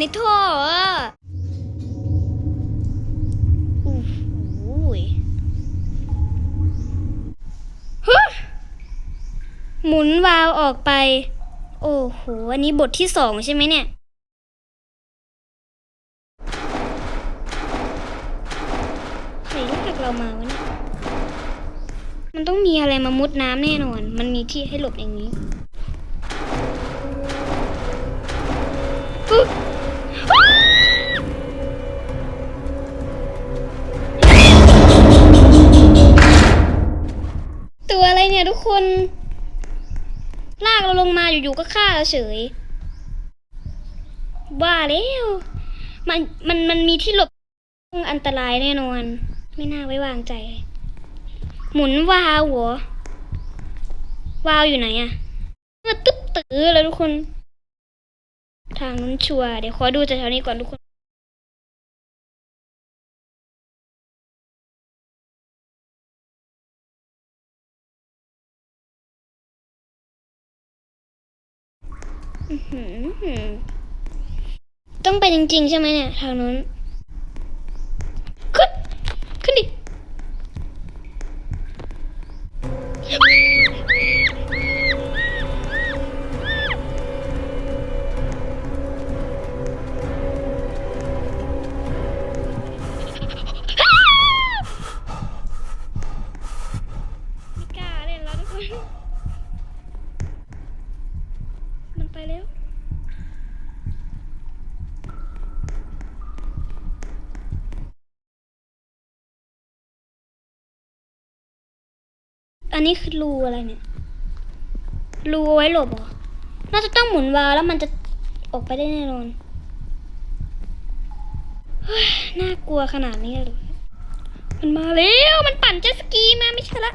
ในท่อโอ้โหฮะหมุนวาล์วออกไป โอ้โห อันนี้บทที่สองใช่ไหมเนี่ยใครลากเรามาวะเนี่ย มันต้องมีอะไรมามุดน้ำแน่นอน มันมีที่ให้หลบอย่างนี้ คนลากเราลงมาอยู่ๆก็ฆ่าเราเฉยว่าแล้วมันมันมันมีที่หลบอันตรายแน่นอน ไม่น่าไว้วางใจ หมุนวาวหรอวาวอยู่ไหนอะเมื่อตึ๊บตื้อเลยทุกคน ทางนู้นชัวเดี๋ยวขอดูจากแถวนี้ก่อนทุกคน ต้องไปจริงๆใช่ไหมเนี่ยทางนู้น ไปแล้วอันนี้คือรูอะไรเนี่ย รูเอาไว้หลบเหรอ น่าจะต้องหมุนวาแล้วมันจะออกไปได้แน่นอนน่ากลัวขนาดนี้เลย มันมาแล้ว มันปั่นเจ็ตสกีมาไม่ใช่ละ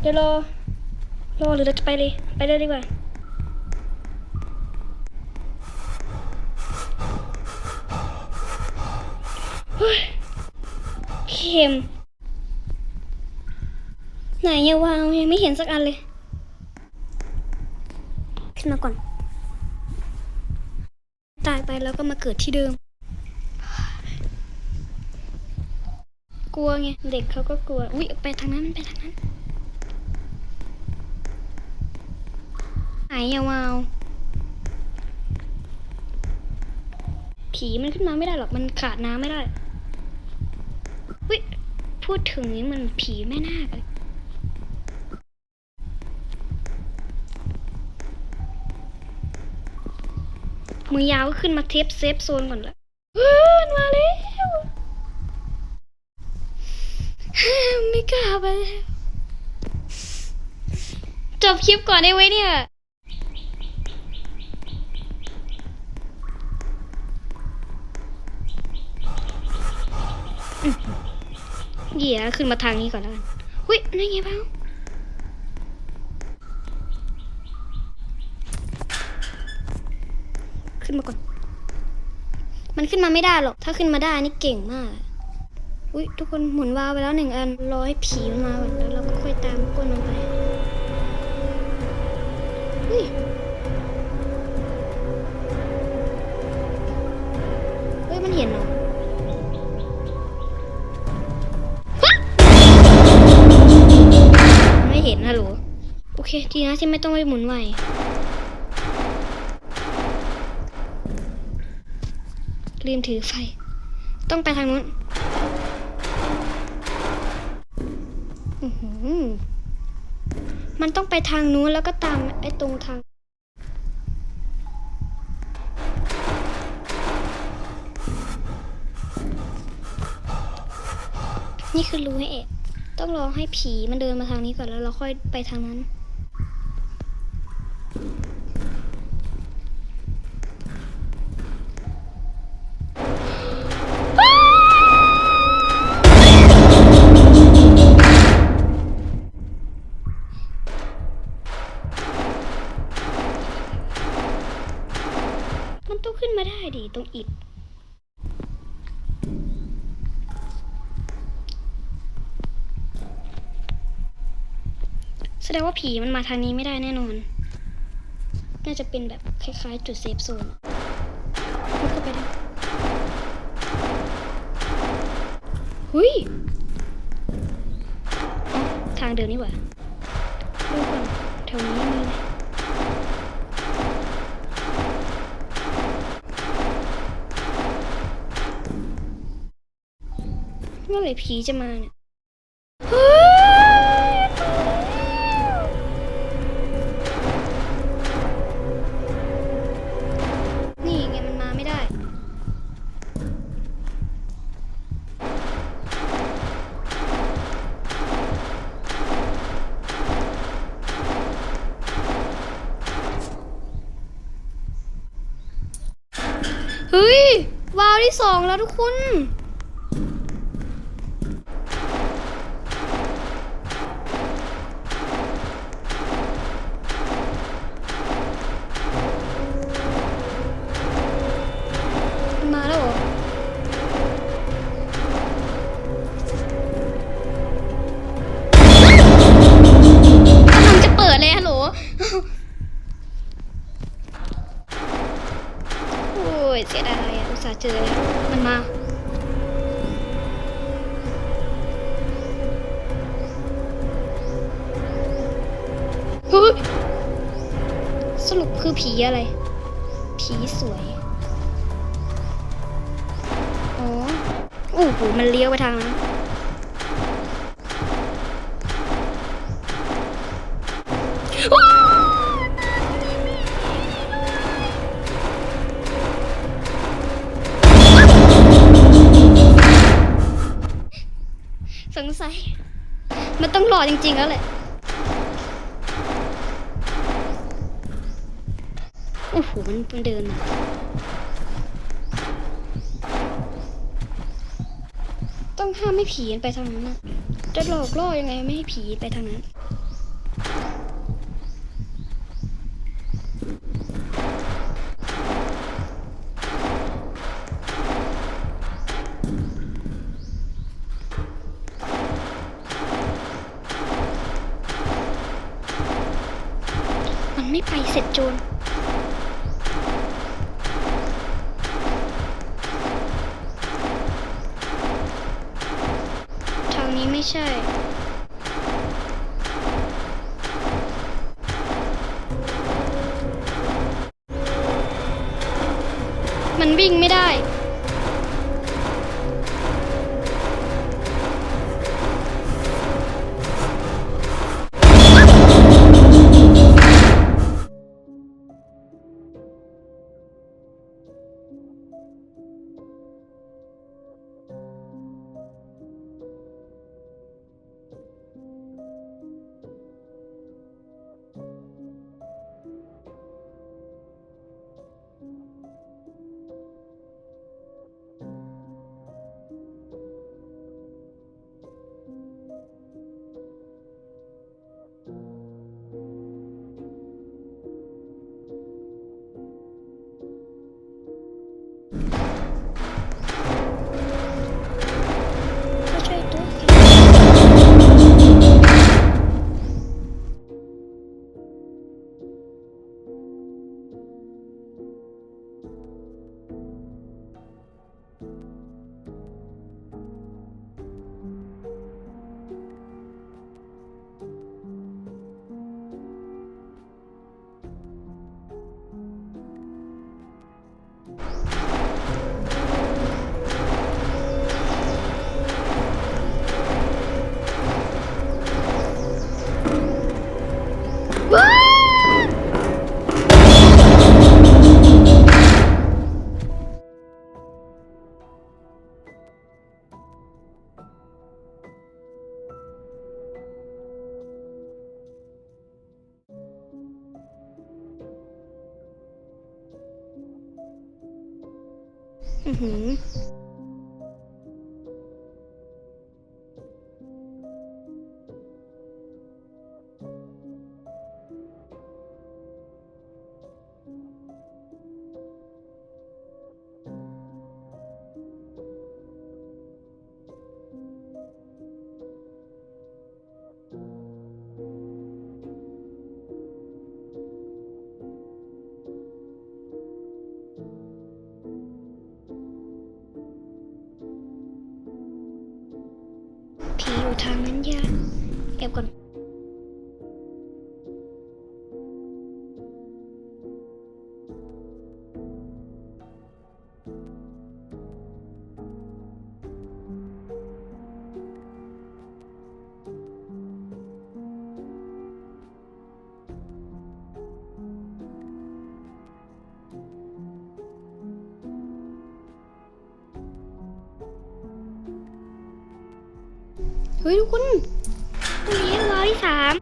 เดี๋ยวรอ รอหรือเราจะไปเลย ไปเลยดีกว่า เฮ้ยเข็ม ไหนย่าวางยังไม่เห็นสักอันเลย ขึ้นมาก่อน ตายไปแล้วก็มาเกิดที่เดิม กลัวไง เด็กเขาก็กลัว อุ๊ย ไปทางนั้น ไปทางนั้น ไหนอย่าวาผีมันขึ้นมาไม่ได้หรอก มันขาดน้ำไม่ได้วิพูดถึงนี้มันผีแม่นาคเลยมือยาวก็ขึ้นมาเทปเซฟโซนก่อนละเฮ้ยมันมาแล้วไม่กล้าไปแล้วจบคลิปก่อนได้ไว้เนี่ย เดี๋ยวขึ้นมาทางนี้ก่อนแล้วกันหุ้ยนั่นไงบ้างขึ้นมาก่อน มันขึ้นมาไม่ได้หรอก ถ้าขึ้นมาได้นี่เก่งมาก อุ้ยทุกคนหมุนวาวไปแล้วหนึ่งอันรอให้ผีมันมาก่อนแล้วเราก็ค่อยตามก้นลงไปอุ้ยเฮ้ยมันเห็นเหรอ ฮัลโหล โอเค ดีนะที่ไม่ต้องไปหมุนไหวลืมถือไฟ ต้องไปทางนู้นมันต้องไปทางนู้นแล้วก็ตามไอ้ตรงทางนี่คือรูให้เอก ต้องรอให้ผีมันเดินมาทางนี้ก่อนแล้วเราค่อยไปทางนั้น ดงว่าผีมันมาทางนี้ไม่ได้แน่นอน น่าจะเป็นแบบคล้ายๆ จุดเซฟโซนมุดเข้าไปได้หุยทางเดินนี่หว่าดูก่อนแถวนี้มีไหมเมื่อไหร่ผีจะมาเนี่ย เฮ้ย วาวที่สองแล้วทุกคน เฮ้ยสรุปคือผีอะไร ผีสวยอ๋อโอ้โหมันเลี้ยวไปทางนั้นสงสัย มันต้องรอจริงๆแล้วแหละ อ้โหมันมันเดินมาต้องห้ามไม่ผีไปทางนั้นนะจะหลอกล่อยังไงไม่ให้ผีไปทางนั้น ไม่ใช่ มันวิ่งไม่ได้ อื ทางนั้นยากแอบก่อน ฮ้ยทุกคนตรงนี้ร้อยที่สาม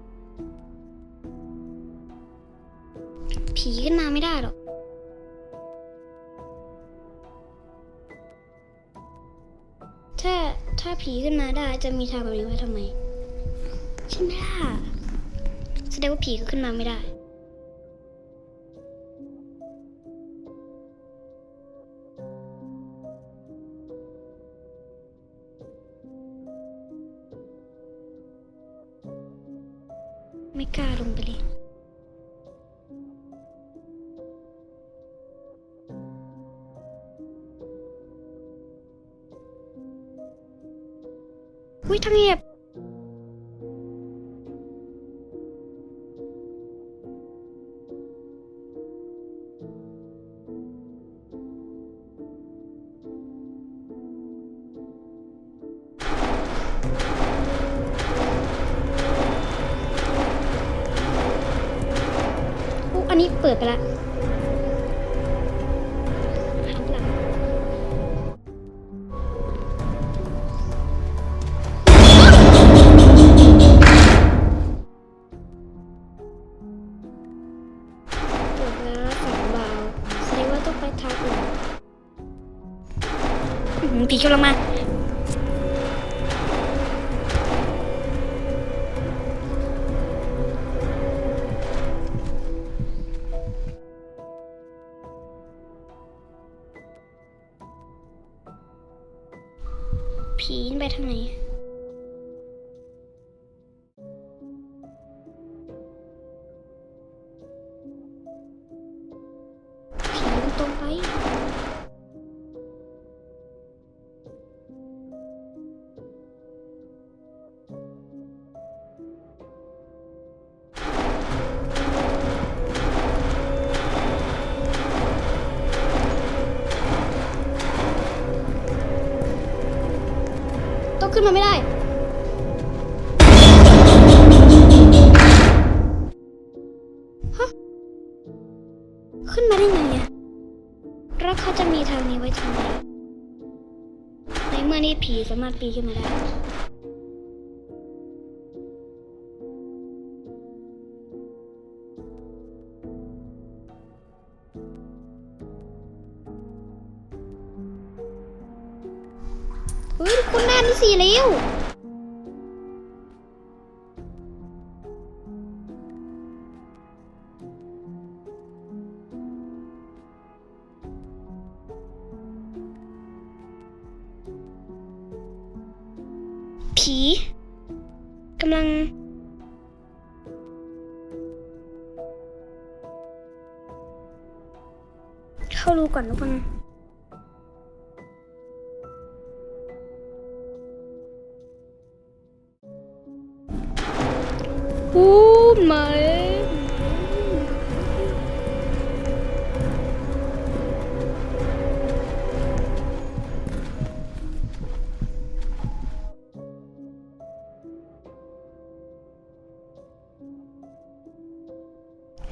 ผีขึ้นมาไม่ได้หรอกถ้าถ้าผีขึ้นมาได้จะมีทางแบบนี้ไว้ทำไมใช่ไหมล่ะแสดงว่าผีก็ขึ้นมาไม่ได้ ไม่กล้าลงไปเลยอุ้ยทางเงียบ ผีไปทางไหน ขึ้นมาได้ไงอะแล้วเขาจะมีทางนี้ไว้ทำไมในเมื่อนี้ผีสามารถปีนขึ้นมาได้เฮ้ยคุณแม่นี่สี่แล้ว ผีกำลัง เข้ารูก่อนทุกคน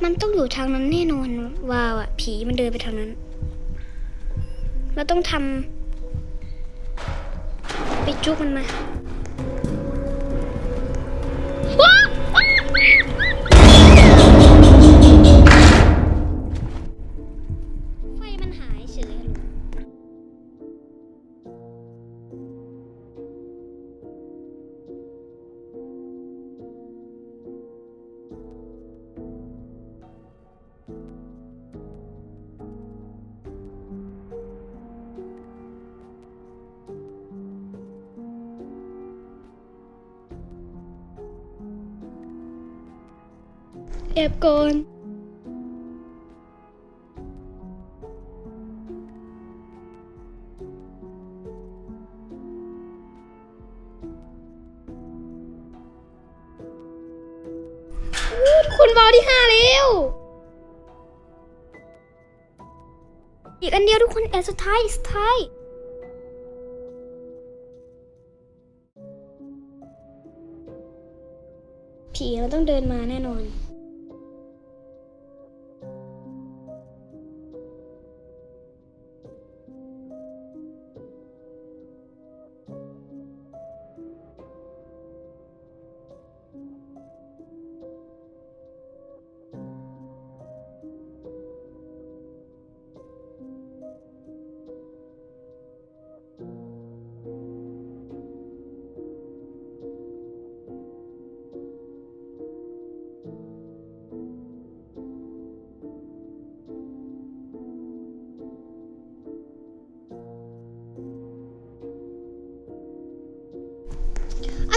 มันต้องอยู่ทางนั้นแน่นอนว่าวอะผีมันเดินไปทางนั้น เราต้องทำไปจุกมันมา แอบก่อนคุณบอลที่ห้าเร็วอีกอันเดียวทุกคนแอนสุดท้ายสุดท้ายผีเราต้องเดินมาแน่นอน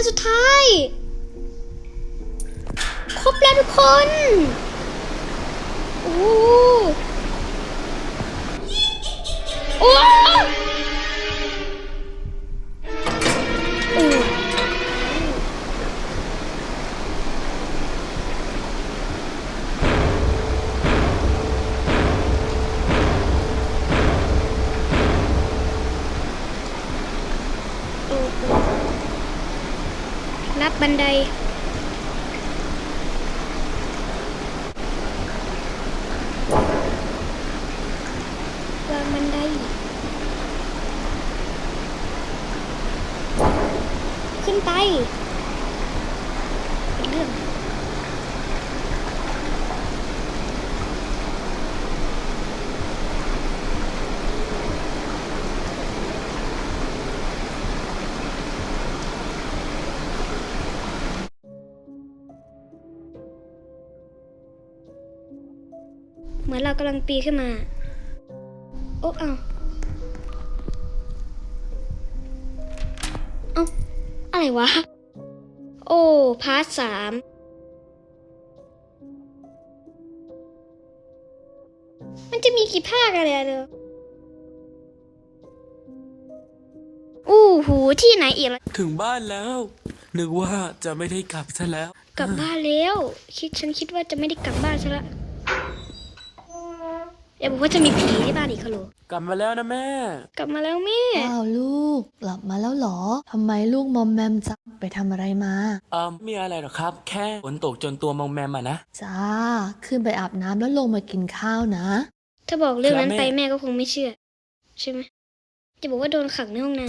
สุดท้าย ครบแล้วทุกคน โอ้โอ้ รับบันได เหมือนเรากำลังปีนขึ้นมา โอ้เอาเอาอะไรวะ โอ้ พาร์ทสามมันจะมีกี่ภาคอะไรอะเด้ออู้หูที่ไหนอีกละถึงบ้านแล้ว นึกว่าจะไม่ได้กลับซะแล้ว กลับบ้านแล้ว คิดฉันคิดว่าจะไม่ได้กลับบ้านซะละ อย่าบอกว่าจะมีผีที่บ้านอีกค่ะโหลกลับมาแล้วนะแม่ กลับมาแล้วแม่ อ้าวลูก กลับมาแล้วเหรอทำไมลูกมอมแมมจังไปทำอะไรมา เอ่อไม่มีอะไรหรอกครับ แค่ฝนตกจนตัวมองแมมอะนะ จ้า ขึ้นไปอาบน้ำแล้วลงมากินข้าวนะ ถ้าบอกเรื่องนั้นครับแม่ไปแม่ก็คงไม่เชื่อ ใช่ไหมจะบอกว่าโดนขังในห้องน้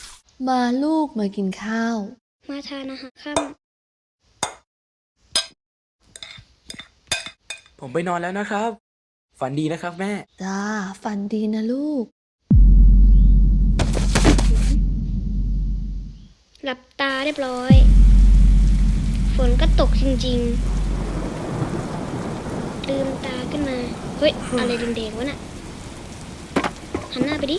ำมาลูกมากินข้าวมาทานอาหารค่ ผมไปนอนแล้วนะครับ ฝันดีนะครับแม่ จ้าฝันดีนะลูกำหลับตาเรียบร้อย ฝนก็ตกจริงๆ ลืมตาขึ้นมา เฮ้ย อะไรแดงๆวะน่ะ หันหน้าไปดิ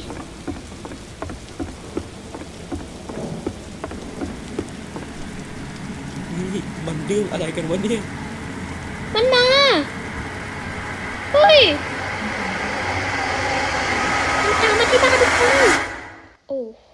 นี่มันเรื่องอะไรกันวะเนี่ย มันมา เฮ้ยมันตามมาที่บ้านทุกคนโอ้โห